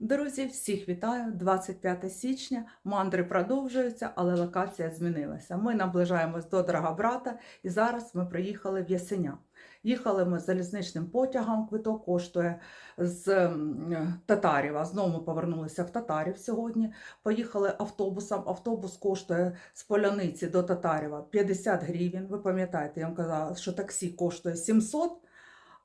Друзі, всіх вітаю! 25 січня. Мандри продовжуються, але локація змінилася. Ми наближаємось до Драгобрата і зараз ми приїхали в Ясеня. Їхали ми залізничним потягом, квиток коштує з Татарєва. Знову ми повернулися в Татарів сьогодні. Поїхали автобусом. Автобус коштує з Поляниці до Татарєва 50 гривень. Ви пам'ятаєте, я вам казала, що таксі коштує 700,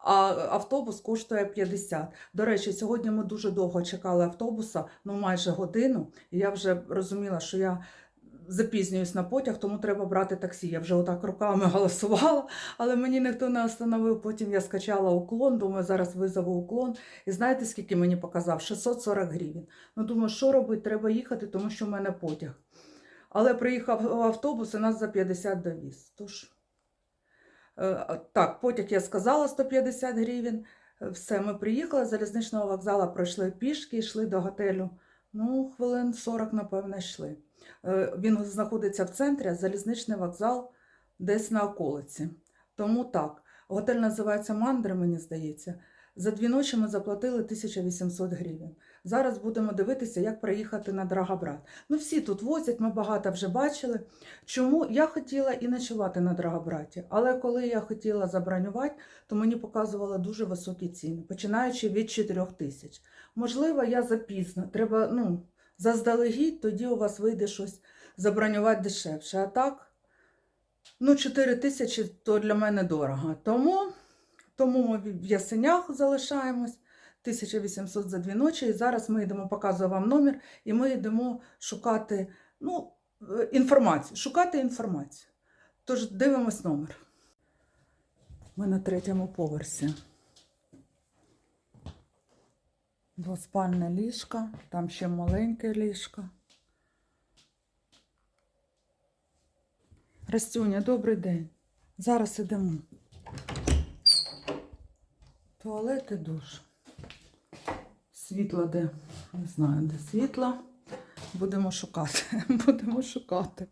а автобус коштує 50. До речі, сьогодні ми дуже довго чекали автобуса, ну майже годину. І я вже розуміла, що я запізнююсь на потяг, тому треба брати таксі. Я вже отак руками голосувала, але мені ніхто не остановив. Потім я скачала уклон, думаю, зараз визову уклон. І знаєте, скільки мені показав? 640 гривень. Ну, думаю, що робити? Треба їхати, тому що в мене потяг. Але приїхав автобус і нас за 50 довіз. Тож. Е, Так, потяг я сказала 150 гривень. Е, Все, ми приїхали з залізничного вокзалу, пройшли пішки, йшли до готелю. Ну, хвилин 40, напевно, йшли. Е, Він знаходиться в центрі, а залізничний вокзал десь на околиці. Тому так, готель називається Мандри, мені здається. За дві ночі ми заплатили 1800 гривень. Зараз будемо дивитися, як проїхати на Драгобрат. Ну, всі тут возять, ми багато вже бачили. Чому я хотіла і ночувати на Драгобраті, але коли я хотіла забронювати, то мені показували дуже високі ціни, починаючи від 4 тисяч. Можливо, я запізно. Треба ну, заздалегідь, тоді у вас вийде щось забронювати дешевше. А так, ну, 4 тисячі то для мене дорого. Тому, тому ми в Ясенях залишаємось. 1800 за дві ночі. І зараз ми йдемо, показую вам номер, і ми йдемо шукати ну, е, інформацію. Шукати інформацію. Тож дивимось номер. Ми на третьому поверсі. Двоспальне ліжко, там ще маленьке ліжко. Растюня, добрий день. Зараз ідемо. Туалет і душ. Світло де? Не знаю, де світло. Будемо шукати. Будемо шукати.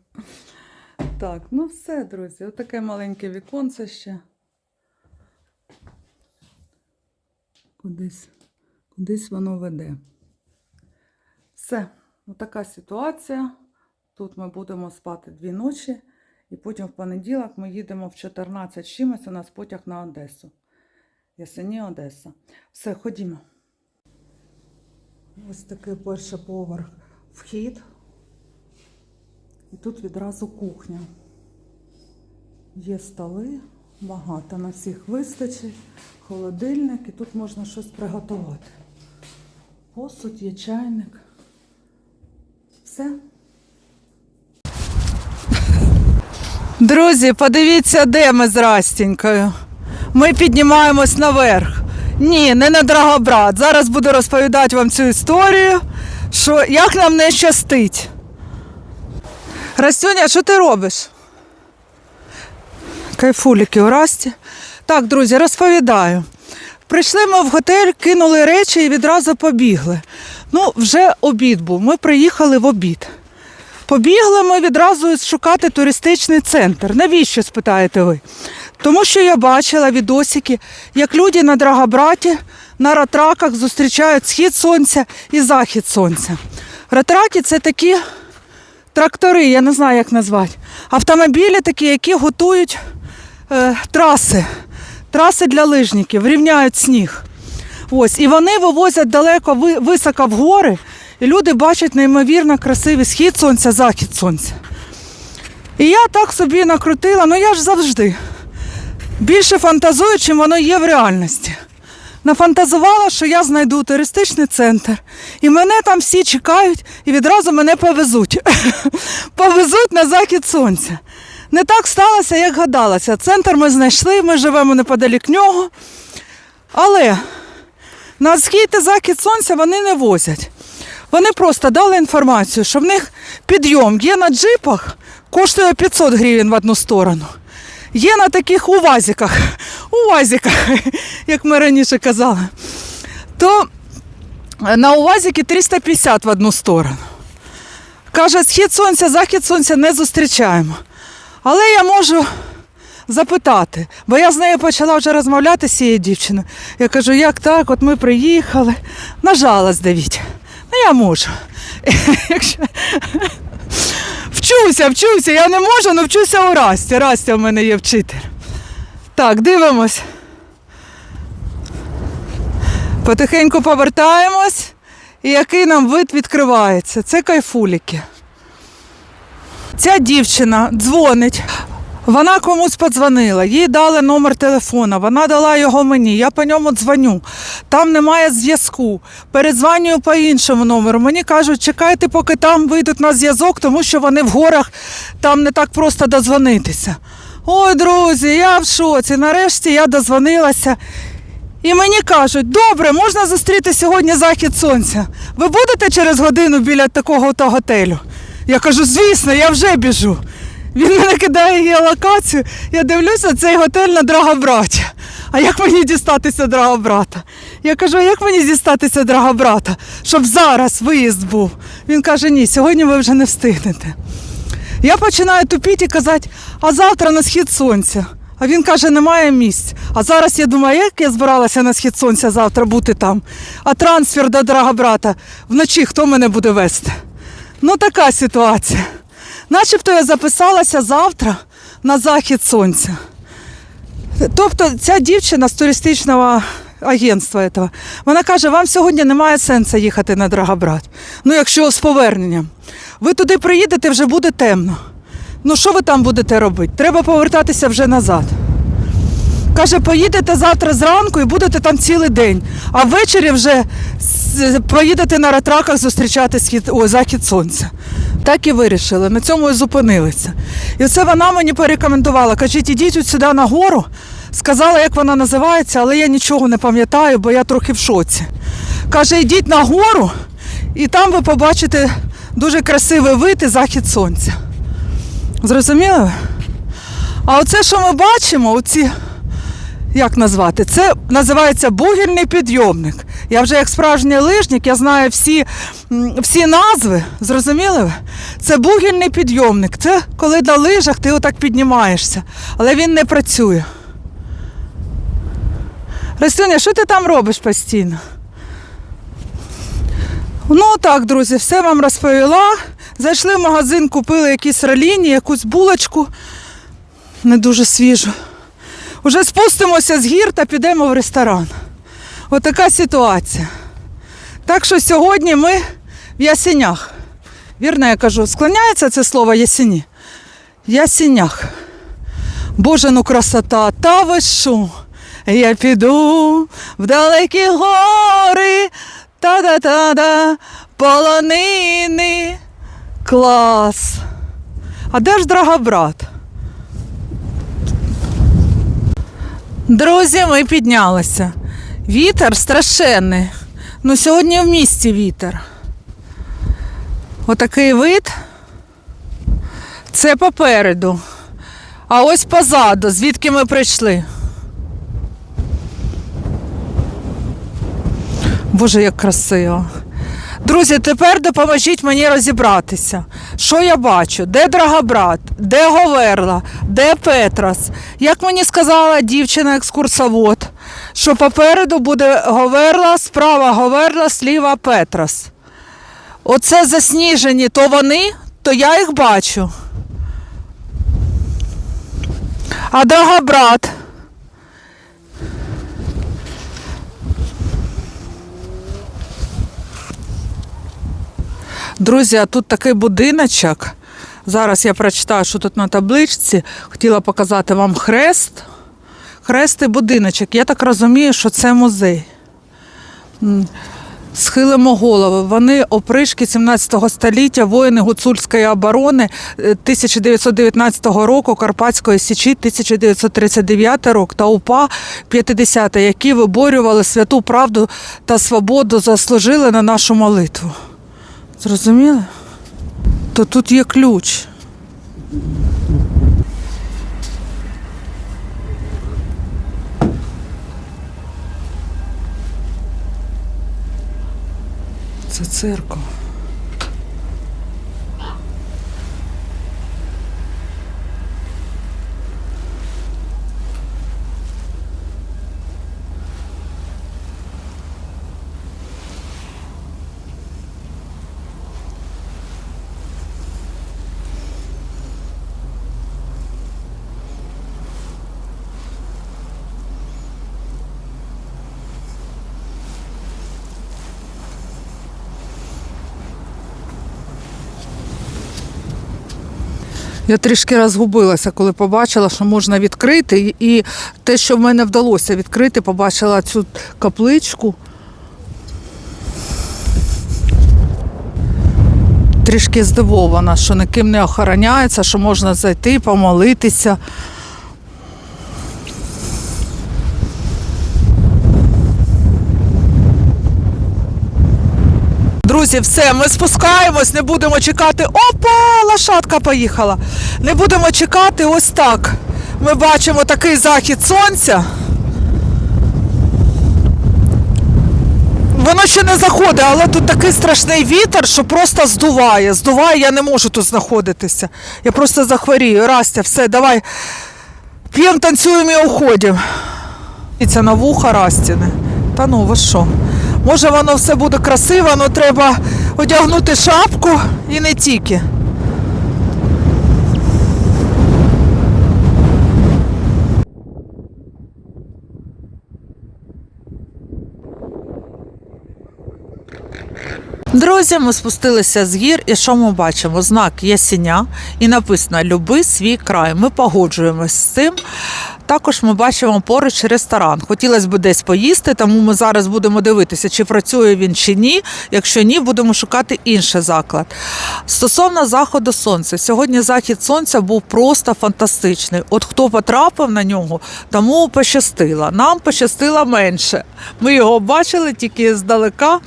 Так, ну все, друзі. Отаке маленьке віконце ще. Кудись, кудись воно веде. Все, отака ситуація. Тут ми будемо спати дві ночі, і потім в понеділок ми їдемо в 14 чимось. У нас потяг на Одесу. Ясені Одеса. Все, ходімо. Ось такий перший поверх вхід. І тут відразу кухня. Є столи, багато на всіх вистачить, холодильник, і тут можна щось приготувати. Посуд, є чайник. Все. Друзі, подивіться, де ми з Растінькою. Ми піднімаємось наверх. Ні, не на Драгобрат. Зараз буду розповідати вам цю історію, що як нам не щастить. Растюня, що ти робиш? Кайфуліки у Расті. Так, друзі, розповідаю. Прийшли ми в готель, кинули речі і відразу побігли. Ну, вже обід був. Ми приїхали в обід. Побігли ми відразу шукати туристичний центр. Навіщо, спитаєте ви? Тому що я бачила відосики, як люди на Драгобраті на ратраках зустрічають схід сонця і захід сонця. Ратраки це такі трактори, я не знаю, як назвати. Автомобілі такі, які готують е, траси, траси для лижників, рівняють сніг. Ось, і вони вивозять далеко високо в гори, і люди бачать неймовірно красивий схід сонця, захід сонця. І я так собі накрутила, ну я ж завжди більше фантазую, чим воно є в реальності. Нафантазувала, що я знайду туристичний центр, і мене там всі чекають і відразу мене повезуть. повезуть на захід сонця. Не так сталося, як гадалося. Центр ми знайшли, ми живемо неподалік нього. Але на схід і захід сонця вони не возять. Вони просто дали інформацію, що в них підйом є на джипах, коштує 500 гривень в одну сторону. Є на таких увазиках, увазиках, як ми раніше казали, то на увазики 350 в одну сторону. Каже, схід сонця, захід сонця не зустрічаємо. Але я можу запитати, бо я з нею почала вже розмовляти з цією дівчиною. Я кажу, як так, от ми приїхали. На жалость, дивіть. Ну, я можу. Вчуся, вчуся, я не можу, але вчуся у Расті. Растя в мене є вчитель. Так, дивимось. Потихеньку повертаємось. І який нам вид відкривається? Це кайфуліки. Ця дівчина дзвонить. Вона комусь подзвонила, їй дали номер телефона, вона дала його мені, я по ньому дзвоню. Там немає зв'язку. Передзвонюю по іншому номеру. Мені кажуть, чекайте, поки там вийдуть на зв'язок, тому що вони в горах, там не так просто дозвонитися. Ой, друзі, я в шоці. Нарешті я дозвонилася. І мені кажуть, добре, можна зустріти сьогодні захід сонця. Ви будете через годину біля такого то готелю? Я кажу, звісно, я вже біжу. Він мене кидає геолокацію, я дивлюся, цей готель на Драгобраті. А як мені дістатися Драгобрата? Я кажу, а як мені дістатися Драгобрата, щоб зараз виїзд був? Він каже, ні, сьогодні ви вже не встигнете. Я починаю тупіти і казати, а завтра на схід сонця. А він каже, немає місць. А зараз я думаю, як я збиралася на схід сонця завтра бути там. А трансфер до Драгобрата вночі хто мене буде вести? Ну, така ситуація. Начебто я записалася завтра на захід сонця. Тобто ця дівчина з туристичного агентства, этого, вона каже, вам сьогодні немає сенсу їхати на Драгобрат. Ну, якщо з поверненням. Ви туди приїдете, вже буде темно. Ну, що ви там будете робити? Треба повертатися вже назад. Каже, поїдете завтра зранку і будете там цілий день, а ввечері вже поїдете на ратраках зустрічати схід, о, захід сонця. Так і вирішили, на цьому і зупинилися. І це вона мені порекомендувала. Кажіть, ідіть от сюди на гору. Сказала, як вона називається, але я нічого не пам'ятаю, бо я трохи в шоці. Каже, йдіть на гору, і там ви побачите дуже красивий вид і захід сонця. Зрозуміли? А оце, що ми бачимо, оці як назвати? Це називається бугільний підйомник. Я вже як справжній лижник, я знаю всі, всі назви, зрозуміли ви? Це бугільний підйомник. Це коли на лижах ти отак піднімаєшся, але він не працює. Растюня, що ти там робиш постійно? Ну так, друзі, все вам розповіла. Зайшли в магазин, купили якісь раліні, якусь булочку, не дуже свіжу. Уже спустимося з гір та підемо в ресторан. Отака ситуація. Так що сьогодні ми в ясенях. Вірно, я кажу, склоняється це слово ясені? Ясенях. Боже, ну красота, та ви що? Я піду в далекі гори, та-да-та-да, полонини. Клас. А де ж Драгобрат? Друзі, ми піднялися. Вітер страшенний. Ну, сьогодні в місті вітер. Отакий вид. Це попереду. А ось позаду, звідки ми прийшли. Боже, як красиво. Друзі, тепер допоможіть мені розібратися. Що я бачу? Де Драгобрат? Де Говерла? Де Петрас? Як мені сказала дівчина-екскурсовод, що попереду буде Говерла, справа Говерла, сліва Петрас. Оце засніжені, то вони, то я їх бачу. А Драгобрат? Друзі, а тут такий будиночок. Зараз я прочитаю, що тут на табличці. Хотіла показати вам хрест. Хрест і будиночок. Я так розумію, що це музей. Схилимо голови. Вони опришки 17 століття, воїни гуцульської оборони е, 1919 року, Карпатської Січі 1939 рок та УПА 50, які виборювали святу правду та свободу, заслужили на нашу молитву. Зрозуміли? То тут є ключ. Це церква. Я трішки розгубилася, коли побачила, що можна відкрити. І те, що в мене вдалося відкрити, побачила цю капличку. Трішки здивована, що ніким не охороняється, що можна зайти, помолитися. Друзі, все, ми спускаємось, не будемо чекати. Опа, лошадка поїхала. Не будемо чекати ось так. Ми бачимо такий захід сонця. Воно ще не заходить, але тут такий страшний вітер, що просто здуває. Здуває, я не можу тут знаходитися. Я просто захворію. Растя, все, давай. П'ємо, танцюємо і уходимо. Це на вуха Растіне. Та ну ви що? Може воно все буде красиво, але треба одягнути шапку і не тільки. Друзі, ми спустилися з гір, і що ми бачимо? Знак Ясіня і написано Люби свій край. Ми погоджуємось з цим. Також ми бачимо поруч ресторан. Хотілося б десь поїсти, тому ми зараз будемо дивитися, чи працює він чи ні. Якщо ні, будемо шукати інший заклад. Стосовно заходу сонця, сьогодні захід сонця був просто фантастичний. От хто потрапив на нього, тому пощастило. Нам пощастило менше. Ми його бачили тільки здалека.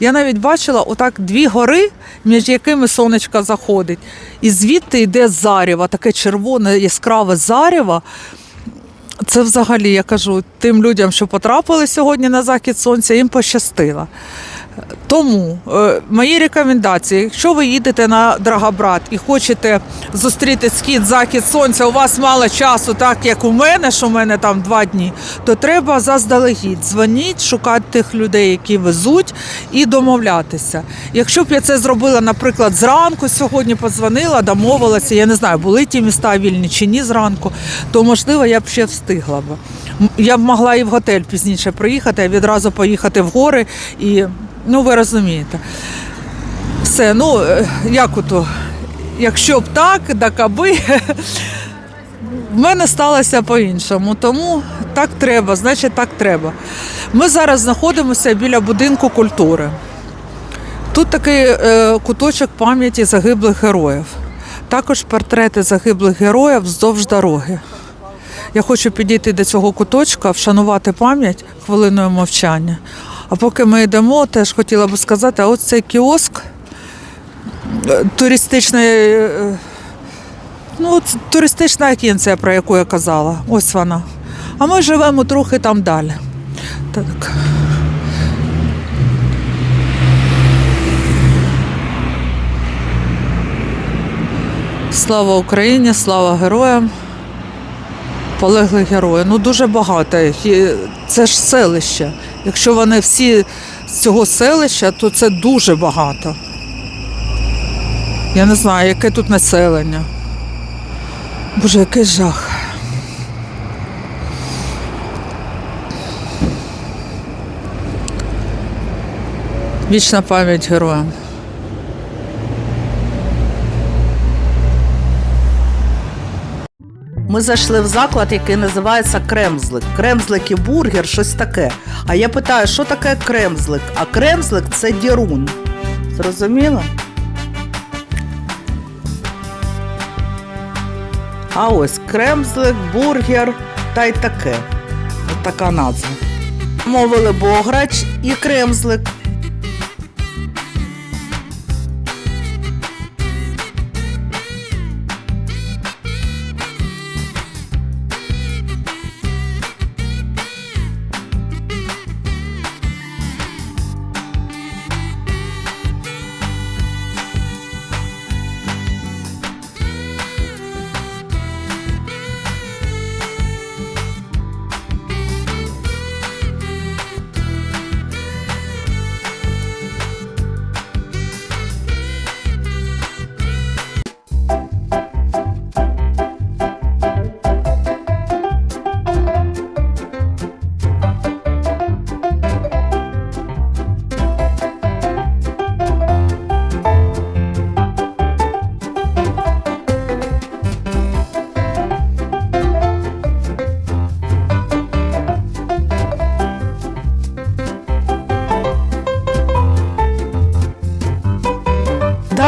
Я навіть бачила отак дві гори, між якими сонечко заходить. І звідти йде зарєво, таке червоне яскраве зарєво. Це взагалі, я кажу, тим людям, що потрапили сьогодні на захід сонця, їм пощастило. Тому е, мої рекомендації, якщо ви їдете на Драгобрат і хочете зустріти схід, захід сонця, у вас мало часу, так як у мене, що у мене там два дні, то треба заздалегідь дзвоніть, шукати тих людей, які везуть, і домовлятися. Якщо б я це зробила, наприклад, зранку сьогодні подзвонила, домовилася, я не знаю, були ті міста вільні чи ні зранку, то можливо я б ще встигла б. Я б могла і в готель пізніше приїхати, а відразу поїхати в гори і. Ну, ви розумієте. Все, ну, е, як ото, якщо б так, так аби. В мене сталося по-іншому, тому так треба, значить так треба. Ми зараз знаходимося біля будинку культури. Тут такий е, куточок пам'яті загиблих героїв. Також портрети загиблих героїв вздовж дороги. Я хочу підійти до цього куточка, вшанувати пам'ять хвилиною мовчання. А поки ми йдемо, теж хотіла би сказати, а ось цей кіоск е, туристичний, е, ну, туристична агенція, про яку я казала. Ось вона. А ми живемо трохи там далі. Так. Слава Україні, слава героям полеглих героїв. Ну дуже багато їх. Це ж селище. Якщо вони всі з цього селища, то це дуже багато. Я не знаю, яке тут населення. Боже, який жах. Вічна пам'ять героям. Ми зайшли в заклад, який називається Кремзлик. Кремзлик і бургер, щось таке. А я питаю, що таке кремзлик? А кремзлик це дірун. Зрозуміло? А ось кремзлик, бургер та й таке. От така назва. Мовили бограч і кремзлик.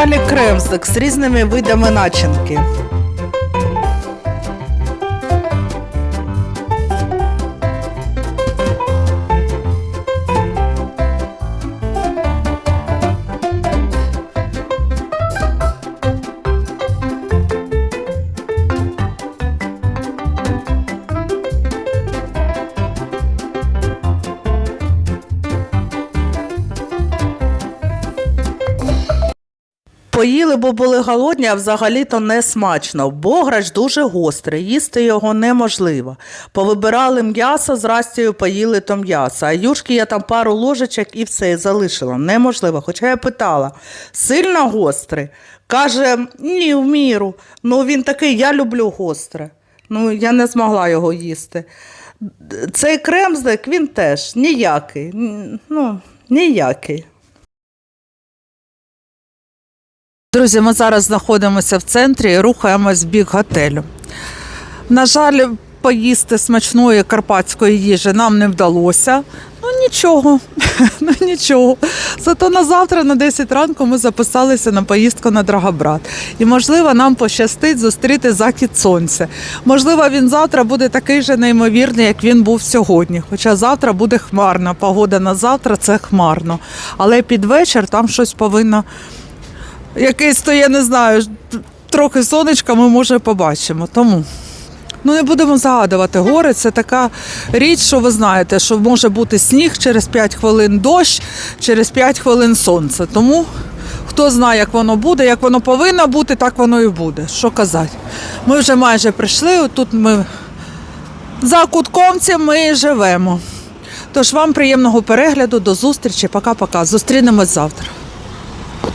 Галі Кремзик з різними видами начинки. Поїли, бо були голодні, а взагалі-то не смачно. Бограч дуже гострий, їсти його неможливо. Повибирали м'ясо з растію, поїли то м'ясо. А юшки я там пару ложечок і все залишила. Неможливо. Хоча я питала, сильно гострий? Каже, ні, в міру. Ну він такий, я люблю гостре. Ну, я не змогла його їсти. Цей кремзлик, він теж ніякий. Ну, ніякий. Друзі, ми зараз знаходимося в центрі і рухаємось в бік готелю. На жаль, поїсти смачної карпатської їжі нам не вдалося. Ну нічого, ну нічого. Зато на завтра, на 10 ранку, ми записалися на поїздку на Драгобрат. І можливо, нам пощастить зустріти захід сонця. Можливо, він завтра буде такий же неймовірний, як він був сьогодні. Хоча завтра буде хмарна. Погода на завтра це хмарно. Але під вечір там щось повинно якийсь, то я не знаю, трохи сонечка ми може побачимо. Тому ну не будемо загадувати. Гори це така річ, що ви знаєте, що може бути сніг через 5 хвилин дощ, через 5 хвилин сонце. Тому хто знає, як воно буде, як воно повинно бути, так воно і буде. Що казати? Ми вже майже прийшли. Тут ми за кутком цим ми живемо. Тож вам приємного перегляду, до зустрічі, пока-пока. Зустрінемось завтра.